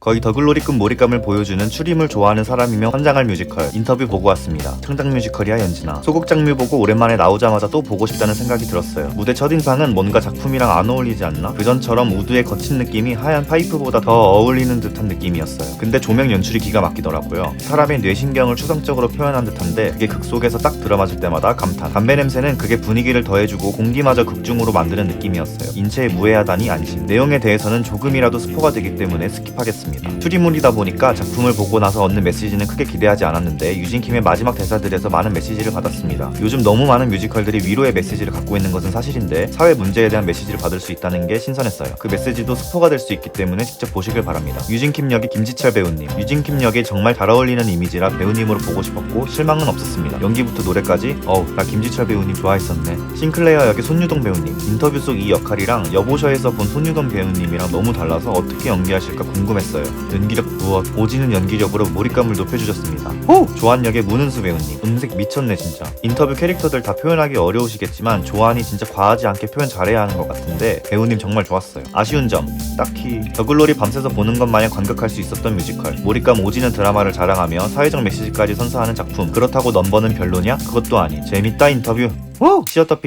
거의 더글로리급 몰입감을 보여주는 추림을 좋아하는 사람이며 환장할 뮤지컬 인터뷰 보고 왔습니다. 창작 뮤지컬이야 연진아. 소극 장르 보고 오랜만에 나오자마자 또 보고 싶다는 생각이 들었어요. 무대 첫인상은 뭔가 작품이랑 안 어울리지 않나? 그전처럼 우드의 거친 느낌이 하얀 파이프보다 더 어울리는 듯한 느낌이었어요. 근데 조명 연출이 기가 막히더라고요. 사람의 뇌신경을 추상적으로 표현한 듯한데 그게 극 속에서 딱 들어맞을 때마다 감탄. 담배 냄새는 그게 분위기를 더해주고 공기마저 극중으로 만드는 느낌이었어요. 인체에 무해하다니 안심. 내용에 대해서는 조금이라도 스포가 되기 때문에 스킵하겠습니다. 추리물이다 보니까 작품을 보고 나서 얻는 메시지는 크게 기대하지 않았는데 유진킴의 마지막 대사들에서 많은 메시지를 받았습니다. 요즘 너무 많은 뮤지컬들이 위로의 메시지를 갖고 있는 것은 사실인데 사회 문제에 대한 메시지를 받을 수 있다는 게 신선했어요. 그 메시지도 스포가 될 수 있기 때문에 직접 보시길 바랍니다. 유진킴 역의 김지철 배우님, 유진킴 역이 정말 잘 어울리는 이미지라 배우님으로 보고 싶었고 실망은 없었습니다. 연기부터 노래까지 어우 나 김지철 배우님 좋아했었네. 싱클레어 역의 손유동 배우님, 인터뷰 속 이 역할이랑 여보셔에서 본 손유동 배우님이랑 너무 달라서 어떻게 연기하실까 궁금했어요. 연기력 무엇, 오지는 연기력으로 몰입감을 높여주셨습니다. 호! 조한 역의 문은수 배우님, 음색 미쳤네 진짜. 인터뷰 캐릭터들 다 표현하기 어려우시겠지만 조한이 진짜 과하지 않게 표현 잘해야 하는 것 같은데 배우님 정말 좋았어요. 아쉬운 점, 딱히 더글로리 밤새서 보는 것 마냥 감격할 수 있었던 뮤지컬, 몰입감 오지는 드라마를 자랑하며 사회적 메시지까지 선사하는 작품. 그렇다고 넘버는 별로냐? 그것도 아니. 재밌다 인터뷰. 후! 시어터픽.